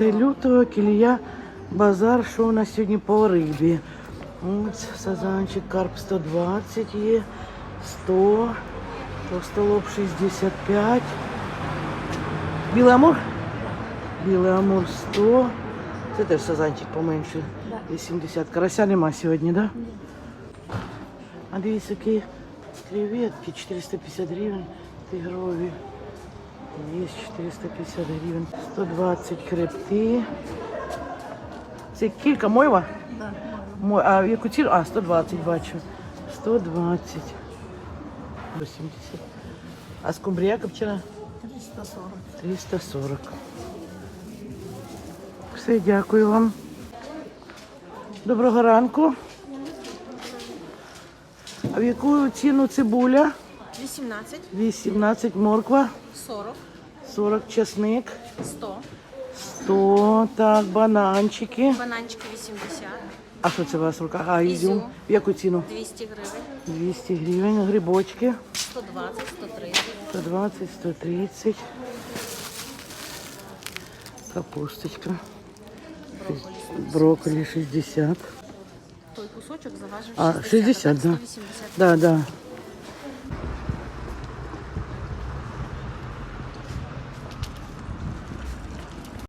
Лютого кілія базар, що у нас сьогодні по рибі. Ось сазанчик, карп 120 є, 100, товстолоб 65. Білий амур? Білий амур 100. Це теж сазанчик поменше. 80. Карася нема сьогодні, так? Да? А дивіться, які креветки 450 гривень, тигрові. Є 450 гривень, 120 хребти. Це кілька мойва? Да. Мой, а яку ціну? А, 120 бачу. 120. 80. А скумбрія копчена? 340. 340. Все, дякую вам. Доброго ранку. А в яку ціну цибуля? 18, 18 морква, 40, 40 чесник, 100, 100, так, бананчики. бананчики 80, А що це у вас в руках? А, ізюм. Ізюм. В яку ціну? 200 гривень, 200 гривень, грибочки. 120, 130, 120, 130. Капусточка. Брокколи 60. той кусочок заважив А, 60, 60, а да. так 180. Да, да.